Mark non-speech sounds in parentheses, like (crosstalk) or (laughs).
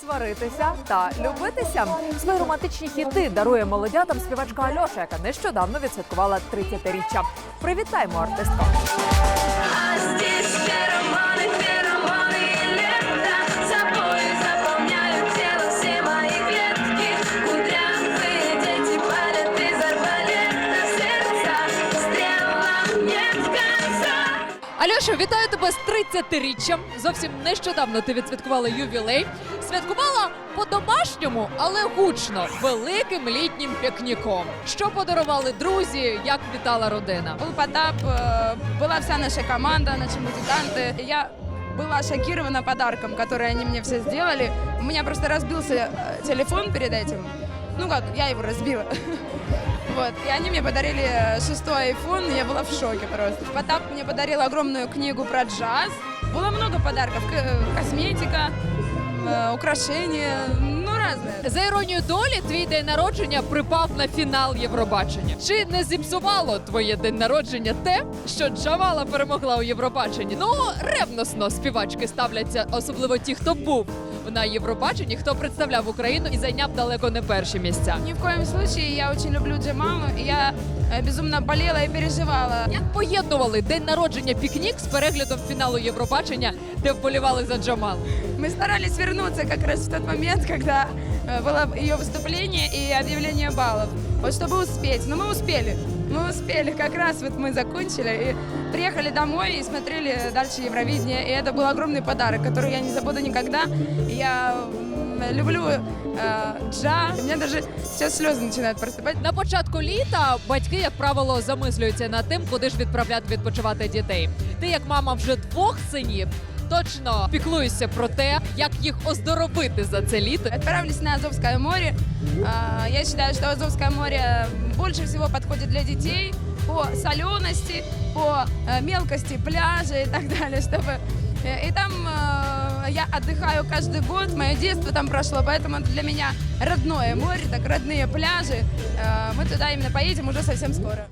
сваритися та любитися. Свої романтичні хіти дарує молодятам співачка Альоша, яка нещодавно відсвяткувала 30-річчя. Привітаємо артистку! Альоша, вітаю тебе з 30-річчям. Зовсім нещодавно ти відсвяткувала ювілей. Святкувала по-домашньому, але гучно, великим літнім пікніком. Що подарували друзі, як вітала родина? Был Потап, э, была вся наша команда, наши музыканты. Я была шокирована подарком, который они мне все сделали. У меня просто разбился э, телефон перед этим. Ну как, я его разбила. (laughs) Вот. И они мне подарили э, шестой iPhone, и я была в шоке просто. Потап мне подарил огромную книгу про джаз. Было много подарков. К- э, Косметика, э, украшения, ну разное. За іронією долі, твій день народження припав на фінал Євробачення. Чи не зіпсувало твоє день народження те, що Джамала перемогла у Євробаченні? Ну ревносно співачки ставляться, особливо ті, хто був на Євробаченні, хто представляв Україну і зайняв далеко не перші місця. Ни в коем случае я очень люблю Джамалу, и я э, безумно болела и переживала. Як поєднували день народження пікнік з переглядом фіналу Євробачення, де вболівали за Джамалу? Мы старались вернуться как раз в тот момент, когда э, было ее выступление и объявление баллов. Вот чтобы успеть. Но мы успели. Мы успели. Как раз вот мы закончили и приехали домой и смотрели дальше Евровидение. И это был огромный подарок, который я не забуду никогда. Я м, люблю э, Джа. У меня даже сейчас слезы начинают проступать. На початку літа батьки, як правило, замислюються над тим, куди ж відправляти відпочивати дітей. Ти, як мама вже двох синів, точно піклуєшся про те, як їх оздоровити за це літо. Отправились на Азовское море. А, Я считаю, что Азовское море больше всего подходит для детей по солености, по э, мелкости пляжа и так далее, чтобы э, и там э, я отдыхаю каждый год, мое детство там прошло, поэтому это для меня родное море, так родные пляжи. Э, Мы туда именно поедем уже совсем скоро.